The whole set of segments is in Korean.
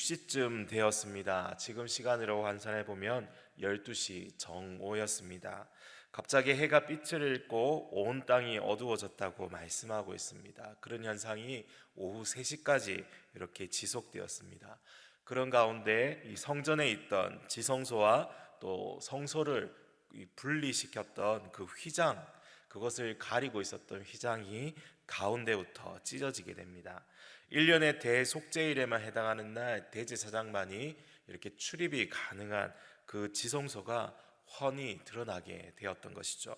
6시쯤 되었습니다. 지금 시간으로 환산해 보면 12시 정오였습니다. 갑자기 해가 빛을 잃고 온 땅이 어두워졌다고 말씀하고 있습니다. 그런 현상이 오후 3시까지 이렇게 지속되었습니다. 그런 가운데 이 성전에 있던 지성소와 또 성소를 이 분리시켰던 그 휘장 그것을 가리고 있었던 휘장이 가운데부터 찢어지게 됩니다. 1년의 대속죄일에만 해당하는 날 대제사장만이 이렇게 출입이 가능한 그 지성소가 훤히 드러나게 되었던 것이죠.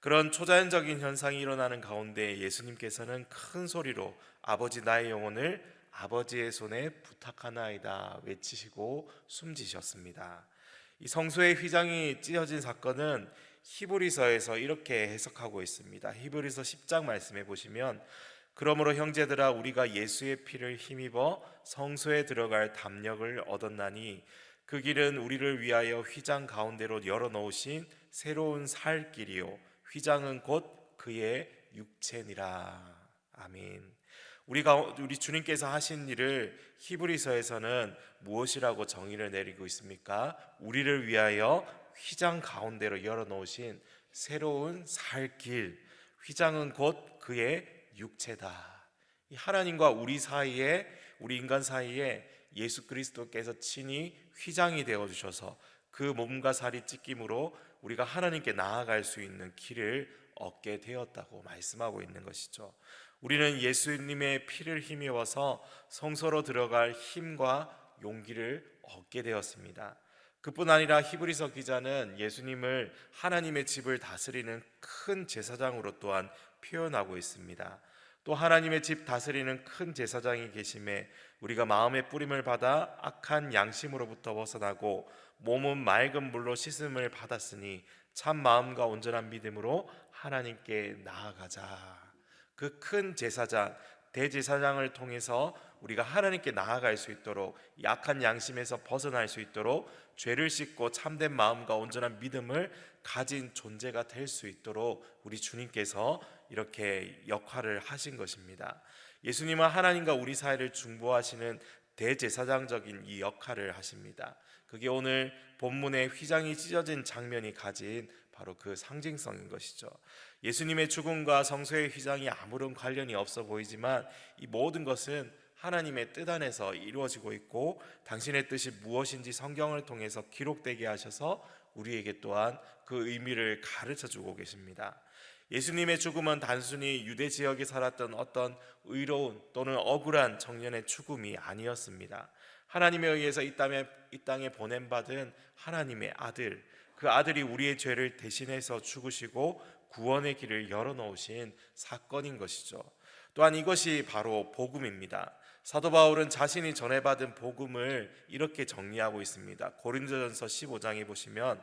그런 초자연적인 현상이 일어나는 가운데 예수님께서는 큰 소리로 아버지 나의 영혼을 아버지의 손에 부탁하나이다 외치시고 숨지셨습니다. 이 성소의 휘장이 찢어진 사건은 히브리서에서 이렇게 해석하고 있습니다. 히브리서 10장 말씀해 보시면 그러므로 형제들아 우리가 예수의 피를 힘입어 성소에 들어갈 담력을 얻었나니 그 길은 우리를 위하여 휘장 가운데로 열어 놓으신 새로운 살 길이요 휘장은 곧 그의 육체니라 아멘. 우리가 우리 주님께서 하신 일을 히브리서에서는 무엇이라고 정의를 내리고 있습니까? 우리를 위하여 휘장 가운데로 열어 놓으신 새로운 살 길. 휘장은 곧 그의 육체다. 이 하나님과 우리 사이에 우리 인간 사이에 예수 그리스도께서 친히 휘장이 되어 주셔서 그 몸과 살이 찢김으로 우리가 하나님께 나아갈 수 있는 길을 얻게 되었다고 말씀하고 있는 것이죠. 우리는 예수님의 피를 힘입어서 성소로 들어갈 힘과 용기를 얻게 되었습니다. 그뿐 아니라 히브리서 기자는 예수님을 하나님의 집을 다스리는 큰 제사장으로 또한 표현하고 있습니다. 또 하나님의 집 다스리는 큰 제사장이 계심에 우리가 마음의 뿌림을 받아 악한 양심으로부터 벗어나고 몸은 맑은 물로 씻음을 받았으니 참 마음과 온전한 믿음으로 하나님께 나아가자. 그 큰 제사장 대제사장을 통해서 우리가 하나님께 나아갈 수 있도록 약한 양심에서 벗어날 수 있도록 죄를 씻고 참된 마음과 온전한 믿음을 가진 존재가 될 수 있도록 우리 주님께서 이렇게 역할을 하신 것입니다. 예수님은 하나님과 우리 사이를 중보하시는 대제사장적인 이 역할을 하십니다. 그게 오늘 본문의 휘장이 찢어진 장면이 가진 바로 그 상징성인 것이죠. 예수님의 죽음과 성소의 휘장이 아무런 관련이 없어 보이지만 이 모든 것은 하나님의 뜻 안에서 이루어지고 있고 당신의 뜻이 무엇인지 성경을 통해서 기록되게 하셔서 우리에게 또한 그 의미를 가르쳐 주고 계십니다. 예수님의 죽음은 단순히 유대 지역에 살았던 어떤 의로운 또는 억울한 청년의 죽음이 아니었습니다. 하나님에 의해서 이 땅에, 이 땅에 보냄받은 하나님의 아들, 그 아들이 우리의 죄를 대신해서 죽으시고 구원의 길을 열어놓으신 사건인 것이죠. 또한 이것이 바로 복음입니다. 사도 바울은 자신이 전해받은 복음을 이렇게 정리하고 있습니다. 고린도전서 15장에 보시면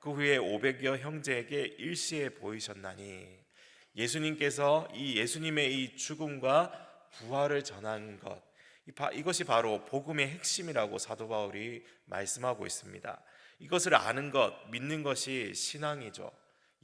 그 후에 오백여 형제에게 일시에 보이셨나니 예수님께서 이 예수님의 이 죽음과 부활을 전한 것 이것이 바로 복음의 핵심이라고 사도 바울이 말씀하고 있습니다. 이것을 아는 것, 믿는 것이 신앙이죠.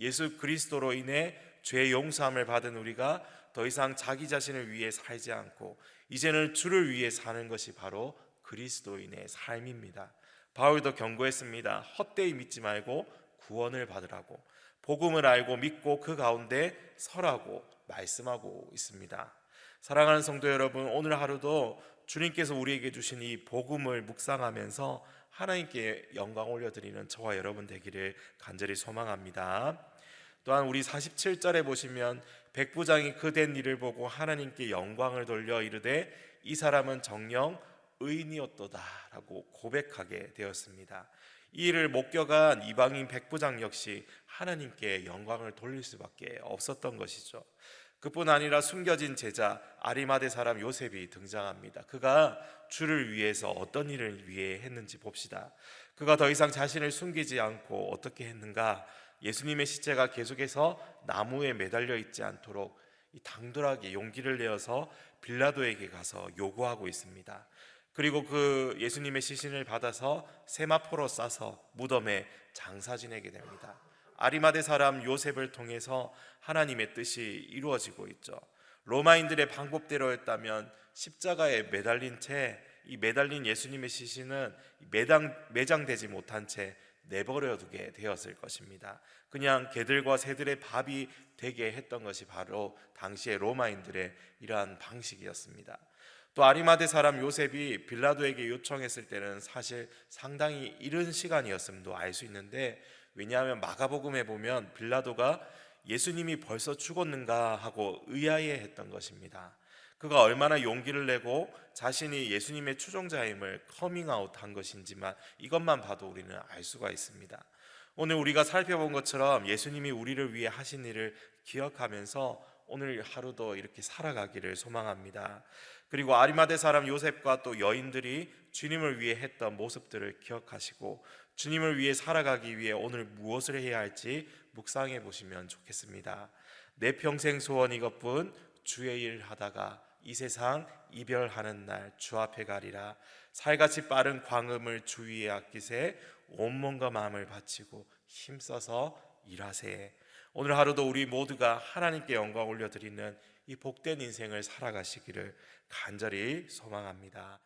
예수 그리스도로 인해 죄 용서함을 받은 우리가 더 이상 자기 자신을 위해 살지 않고 이제는 주를 위해 사는 것이 바로 그리스도인의 삶입니다. 바울도 경고했습니다. 헛되이 믿지 말고 구원을 받으라고 복음을 알고 믿고 그 가운데 서라고 말씀하고 있습니다. 사랑하는 성도 여러분, 오늘 하루도 주님께서 우리에게 주신 이 복음을 묵상하면서 하나님께 영광 올려드리는 저와 여러분 되기를 간절히 소망합니다. 또한 우리 47절에 보시면 백부장이 그 된 일을 보고 하나님께 영광을 돌려 이르되 이 사람은 정령 의인이었도다라고 고백하게 되었습니다. 이 일을 목격한 이방인 백부장 역시 하나님께 영광을 돌릴 수밖에 없었던 것이죠. 그뿐 아니라 숨겨진 제자 아리마대 사람 요셉이 등장합니다. 그가 주를 위해서 어떤 일을 위해 했는지 봅시다. 그가 더 이상 자신을 숨기지 않고 어떻게 했는가? 예수님의 시체가 계속해서 나무에 매달려 있지 않도록 이 당돌하게 용기를 내어서 빌라도에게 가서 요구하고 있습니다. 그리고 그 예수님의 시신을 받아서 세마포로 싸서 무덤에 장사 지내게 됩니다. 아리마대 사람 요셉을 통해서 하나님의 뜻이 이루어지고 있죠. 로마인들의 방법대로였다면 십자가에 매달린 채 이 매달린 예수님의 시신은 매장, 매장되지 못한 채 내버려 두게 되었을 것입니다. 그냥 개들과 새들의 밥이 되게 했던 것이 바로 당시의 로마인들의 이러한 방식이었습니다. 또 아리마대 사람 요셉이 빌라도에게 요청했을 때는 사실 상당히 이른 시간이었음도 알 수 있는데 왜냐하면 마가복음에 보면 빌라도가 예수님이 벌써 죽었는가 하고 의아해했던 것입니다. 그가 얼마나 용기를 내고 자신이 예수님의 추종자임을 커밍아웃 한 것인지만 이것만 봐도 우리는 알 수가 있습니다. 오늘 우리가 살펴본 것처럼 예수님이 우리를 위해 하신 일을 기억하면서 오늘 하루도 이렇게 살아가기를 소망합니다. 그리고 아리마대 사람 요셉과 또 여인들이 주님을 위해 했던 모습들을 기억하시고 주님을 위해 살아가기 위해 오늘 무엇을 해야 할지 묵상해 보시면 좋겠습니다. 내 평생 소원 이것뿐 주의 일 하다가 이 세상 이별하는 날 주 앞에 가리라 살같이 빠른 광음을 주위에 아끼세 온몸과 마음을 바치고 힘써서 일하세 오늘 하루도 우리 모두가 하나님께 영광 올려드리는 이 복된 인생을 살아가시기를 간절히 소망합니다.